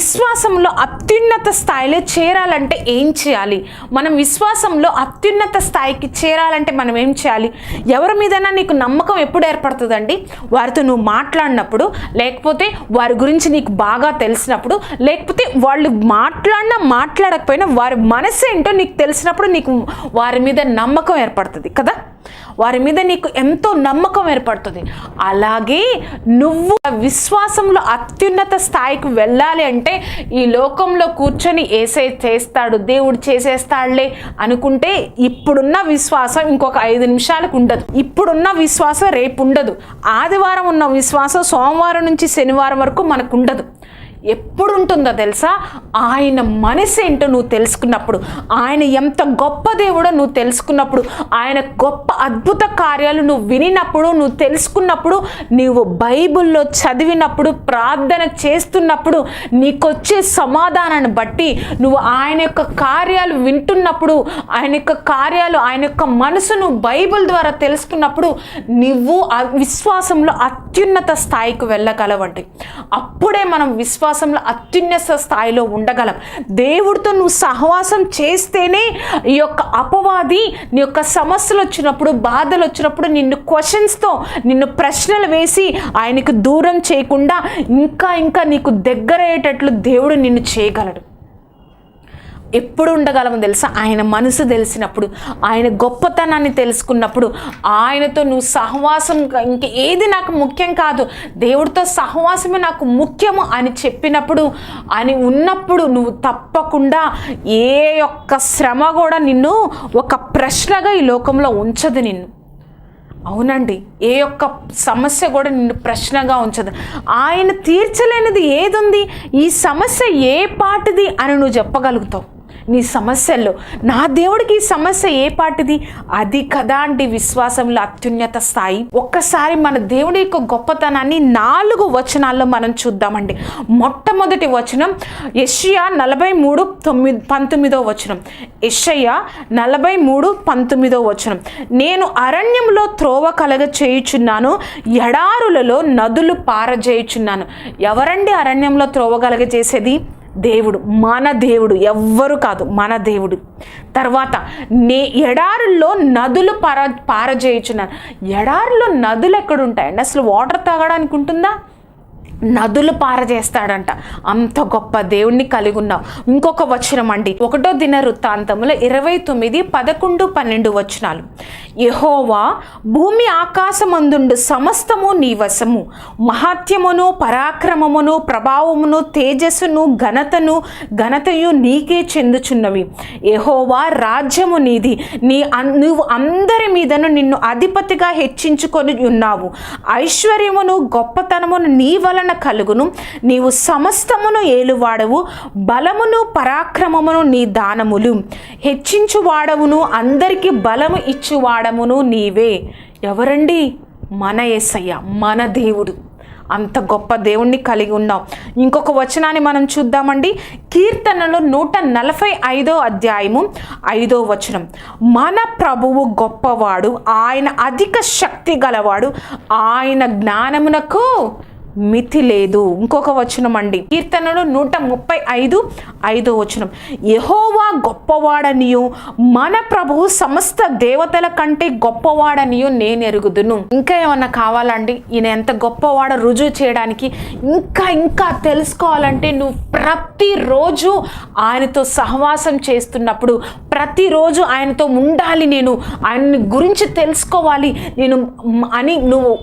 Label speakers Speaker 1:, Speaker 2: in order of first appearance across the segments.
Speaker 1: విశ్వాసంలో అత్యున్నత స్థాయిలో చేరాలంటే ఏం చేయాలి? మనం విశ్వాసంలో అత్యున్నత స్థాయికి చేరాలంటే మనం ఏం చేయాలి? ఎవరి మీదైనా నీకు నమ్మకం ఎప్పుడు ఏర్పడుతుందండి? వారితో నువ్వు మాట్లాడినప్పుడు లేకపోతే వారి గురించి నీకు బాగా తెలిసినప్పుడు లేకపోతే వాళ్ళు మాట్లాడినా మాట్లాడకపోయినా వారి మనసు ఏంటో నీకు తెలిసినప్పుడు నీకు వారి మీద నమ్మకం ఏర్పడుతుంది కదా? వారి మీద నీకు ఎంతో నమ్మకం ఏర్పడుతుంది. అలాగే నువ్వు విశ్వాసంలో అత్యున్నత స్థాయికి వెళ్ళాలి అంటే ఈ లోకంలో కూర్చొని ఏసే చేస్తాడు దేవుడు చేసేస్తాడులే అనుకుంటే ఇప్పుడున్న విశ్వాసం ఇంకొక ఐదు నిమిషాలకు ఉండదు. ఇప్పుడున్న విశ్వాసం రేపు ఉండదు. ఆదివారం ఉన్న విశ్వాసం సోమవారం నుంచి శనివారం వరకు మనకు ఉండదు. ఎప్పుడు ఉంటుందో తెలుసా? ఆయన మనసు ఏంటో నువ్వు తెలుసుకున్నప్పుడు ఆయన ఎంత గొప్ప దేవుడో నువ్వు తెలుసుకున్నప్పుడు ఆయన గొప్ప అద్భుత కార్యాలు నువ్వు వినినప్పుడు నువ్వు తెలుసుకున్నప్పుడు నీవు బైబిల్లో చదివినప్పుడు ప్రార్థన చేస్తున్నప్పుడు నీకొచ్చే సమాధానాన్ని బట్టి నువ్వు ఆయన యొక్క కార్యాలు వింటున్నప్పుడు ఆయన యొక్క కార్యాలు ఆయన యొక్క మనసును బైబిల్ ద్వారా తెలుసుకున్నప్పుడు నువ్వు ఆ విశ్వాసంలో అత్యున్నత స్థాయికి వెళ్ళగలవండి. అప్పుడే మనం సహవాసంలో అత్యున్నత స్థాయిలో ఉండగలం. దేవుడితో నువ్వు సహవాసం చేస్తేనే ఈ యొక్క అపవాది నీ యొక్క సమస్యలు వచ్చినప్పుడు బాధలు వచ్చినప్పుడు నిన్ను క్వశ్చన్స్తో నిన్ను ప్రశ్నలు వేసి ఆయనకు దూరం చేయకుండా ఇంకా ఇంకా నీకు దగ్గరయ్యేటట్లు దేవుడు నిన్ను చేయగలడు. ఎప్పుడు ఉండగలము తెలుసా? ఆయన మనసు తెలిసినప్పుడు ఆయన గొప్పతనాన్ని తెలుసుకున్నప్పుడు ఆయనతో నువ్వు సహవాసం ఇంక ఏది నాకు ముఖ్యం కాదు దేవుడితో సహవాసమే నాకు ముఖ్యము అని చెప్పినప్పుడు అని ఉన్నప్పుడు నువ్వు తప్పకుండా ఏ యొక్క శ్రమ కూడా నిన్ను ఒక ప్రశ్నగా ఈ లోకంలో ఉంచదు నిన్ను. అవునండి ఏ యొక్క సమస్య కూడా నిన్ను ప్రశ్నగా ఉంచదు. ఆయన తీర్చలేనిది ఏదుంది? ఈ సమస్య ఏ పాటిది అని నువ్వు చెప్పగలుగుతావు. నీ సమస్యల్లో. నా దేవుడికి ఈ సమస్య ఏ పాటిది? అది కదా అండి విశ్వాసంలో అత్యున్నత స్థాయి. ఒక్కసారి మన దేవుడి యొక్క గొప్పతనాన్ని నాలుగు వచనాల్లో మనం చూద్దామండి. మొట్టమొదటి వచనం యషియా నలభై మూడు తొమ్మిది పంతొమ్మిదో వచనం. యషయ్య నలభై మూడు పంతొమ్మిదో వచనం. నేను అరణ్యంలో త్రోవ కలగ చేయుచున్నాను ఎడారులలో నదులు పారజేయుచున్నాను. ఎవరండి అరణ్యంలో త్రోవ కలగ చేసేది? దేవుడు మన దేవుడు ఎవ్వరు కాదు మన దేవుడు. తర్వాత నే ఎడారుల్లో నదులు పార పారజేయుచున్నాను ఎడారుల్లో నదులు ఎక్కడ ఉంటాయండి అసలు వాటర్ తాగడానికి ఉంటుందా? నదులు పారజేస్తాడంట. అంత గొప్ప దేవుణ్ణి కలిగి ఉన్నావు ఇంకొక వచనం అండి. ఒకటో దిన వృత్తాంతములో ఇరవై తొమ్మిది పదకొండు పన్నెండు వచనాలు. యహోవా భూమి ఆకాశమందుండు సమస్తము నీ వశము. మహాత్యమును పరాక్రమమును ప్రభావమును తేజస్సును ఘనతను ఘనతయు నీకే చెందుచున్నవి. యహోవా రాజ్యము నీది. నీ అన్- నువ్వు అందరి మీదను నిన్ను అధిపతిగా హెచ్చించుకొని ఉన్నావు. ఐశ్వర్యమును గొప్పతనమును నీ వలన కలుగును. నీవు సమస్తమును ఏలువాడవు బలమును పరాక్రమమును నీ దానములు. హెచ్చించువాడవును అందరికీ బలము ఇచ్చువాడమును నీవే. ఎవరండి? మన యేసయ్య మన దేవుడు. అంత గొప్ప దేవుణ్ణి కలిగి ఉన్నాం ఇంకొక వచనాన్ని మనం చూద్దామండి. కీర్తనలో నూట నలభై ఐదో అధ్యాయము ఐదో వచనం. మన ప్రభువు గొప్పవాడు ఆయన అధిక శక్తి గలవాడు ఆయన జ్ఞానమునకు మితి లేదు. ఇంకొక వచనం అండి. కీర్తనలు నూట ముప్పై ఐదు ఐదో వచనం. యహోవా గొప్పవాడనియు మన ప్రభువు సమస్త దేవతల కంటే గొప్పవాడనియు నేను ఎరుగుదును. ఇంకా ఏమన్నా కావాలండి? ఈయన ఎంత గొప్పవాడో రుజువు చేయడానికి ఇంకా ఇంకా తెలుసుకోవాలంటే నువ్వు ప్రతిరోజు ఆయనతో సహవాసం చేస్తున్నప్పుడు ప్రతిరోజు ఆయనతో ఉండాలి నేను. ఆయన గురించి తెలుసుకోవాలి నేను అని నువ్వు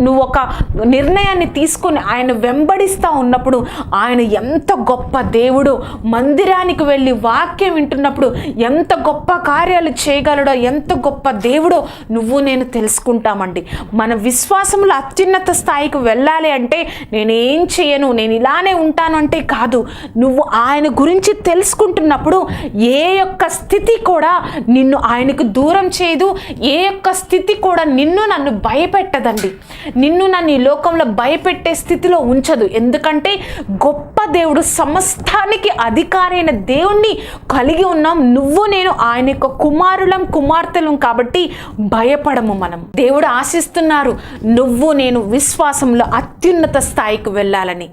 Speaker 1: నువ్వు ఒక నిర్ణయాన్ని తీసుకొని ఆయన వెంబడిస్తూ ఉన్నప్పుడు ఆయన ఎంత గొప్ప దేవుడు మందిరానికి వెళ్ళి వాక్యం వింటున్నప్పుడు ఎంత గొప్ప కార్యాలు చేయగలడో ఎంత గొప్ప దేవుడో నువ్వు నేను తెలుసుకుంటామండి. మన విశ్వాసంలో అత్యున్నత స్థాయికి వెళ్ళాలి అంటే నేనేం చేయను నేను ఇలానే ఉంటాను అంటే కాదు. నువ్వు ఆయన గురించి తెలుసుకుంటున్నప్పుడు ఏ యొక్క స్థితి కూడా నిన్ను ఆయనకు దూరం చేయదు ఏ యొక్క స్థితి కూడా నిన్ను నన్ను భయపెట్టదండి. నిన్ను నన్ను ఈ లోకంలో భయపెట్టే స్థితిలో ఉంచదు. ఎందుకంటే గొప్ప దేవుడు సమస్తానికి అధికారైన దేవుణ్ణి కలిగి ఉన్నాం. నువ్వు నేను ఆయన యొక్క కుమారులం కుమార్తెలం కాబట్టి భయపడము మనం. దేవుడు ఆశిస్తున్నారు నువ్వు నేను విశ్వాసంలో అత్యున్నత స్థాయికి వెళ్ళాలని.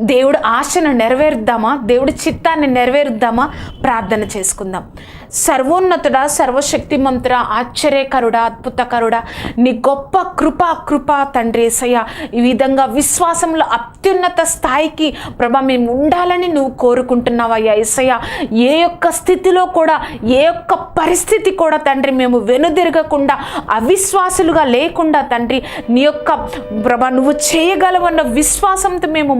Speaker 1: దేవుడు ఆశను నెరవేరుద్దామా? దేవుడి చిత్తాన్ని నెరవేరుద్దామా? ప్రార్థన చేసుకుందాం. సర్వోన్నతుడా సర్వశక్తిమంతుడా ఆశ్చర్యకరుడా అద్భుతకరుడా నీ గొప్ప కృప కృప తండ్రి ఏసయ్య ఈ విధంగా విశ్వాసంలో అత్యున్నత స్థాయికి ప్రభా మేము ఉండాలని నువ్వు కోరుకుంటున్నావయ్యా ఏసయ్య. ఏ యొక్క స్థితిలో కూడా ఏ యొక్క పరిస్థితి కూడా తండ్రి మేము వెనుదిరగకుండా అవిశ్వాసులుగా లేకుండా తండ్రి నీ యొక్క ప్రభా నువ్వు చేయగలవన్న విశ్వాసంతో మేము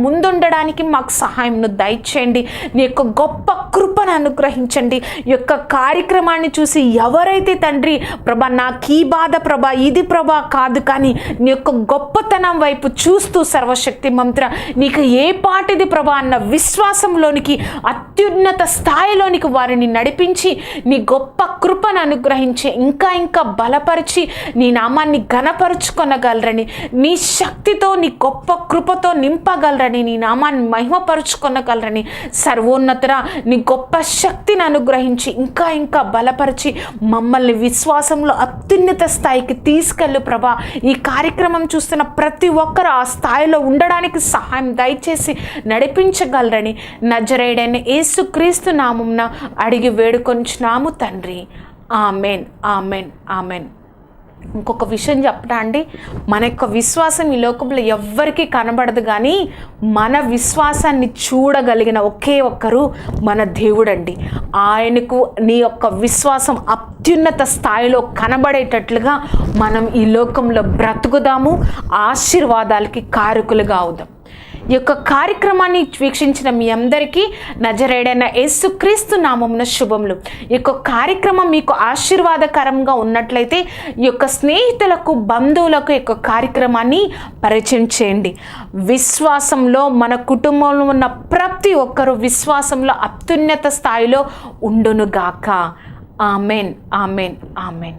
Speaker 1: ముందుండడానికి మాకు సహాయంను దయచేయండి. నీ యొక్క గొప్ప కృపను అనుగ్రహించండి. ఈ యొక్క కార్యక్రమాన్ని చూసి ఎవరైతే తండ్రి ప్రభా నాకు ఈ బాధ ప్రభా ఇది ప్రభా కాదు కానీ నీ యొక్క గొప్పతనం వైపు చూస్తూ సర్వశక్తి మంత్ర నీకు ఏ పాటిది ప్రభా అన్న విశ్వాసంలోనికి అత్యున్నత స్థాయిలోనికి వారిని నడిపించి నీ గొప్ప కృపను అనుగ్రహించి ఇంకా ఇంకా బలపరిచి నీ నామాన్ని ఘనపరుచుకొనగలరని నీ శక్తితో నీ గొప్ప కృపతో నింపగలరని నీ నామాన్ని మహిమపరుచుకొనగలరని సర్వోన్నతర నీ గొప్ప శక్తిని అనుగ్రహించి ఇంకా ఇంకా బలపరిచి మమ్మల్ని విశ్వాసంలో అత్యున్నత స్థాయికి తీసుకెళ్ళు ప్రభా. ఈ కార్యక్రమం చూస్తున్న ప్రతి ఒక్కరు ఆ స్థాయిలో ఉండడానికి సహాయం దయచేసి నడిపించగలరని నజరేడైన ఏసుక్రీస్తు నామంన అడిగి వేడుకొంచున్నాము తండ్రి. Amen amen amen. ఇంకొక విషయం చెప్పటా అండి? మన యొక్క విశ్వాసం ఈ లోకంలో ఎవ్వరికీ కనబడదు కానీ మన విశ్వాసాన్ని చూడగలిగిన ఒకే ఒక్కరు మన దేవుడండి. ఆయనకు నీ యొక్క విశ్వాసం అత్యున్నత స్థాయిలో కనబడేటట్లుగా మనం ఈ లోకంలో బ్రతుకుదాము ఆశీర్వాదాలకి కారకులుగా అవుదాం. ఈ యొక్క కార్యక్రమాన్ని వీక్షించిన మీ అందరికీ నజరేడైన యేసుక్రీస్తు నామమున శుభములు. ఈ యొక్క కార్యక్రమం మీకు ఆశీర్వాదకరంగా ఉన్నట్లయితే ఈ యొక్క స్నేహితులకు బంధువులకు ఈ యొక్క కార్యక్రమాన్ని పరిచయం చేయండి. విశ్వాసంలో మన కుటుంబంలో ఉన్న ప్రతి ఒక్కరూ విశ్వాసంలో అత్యున్నత స్థాయిలో ఉండునుగాక. Amen amen amen.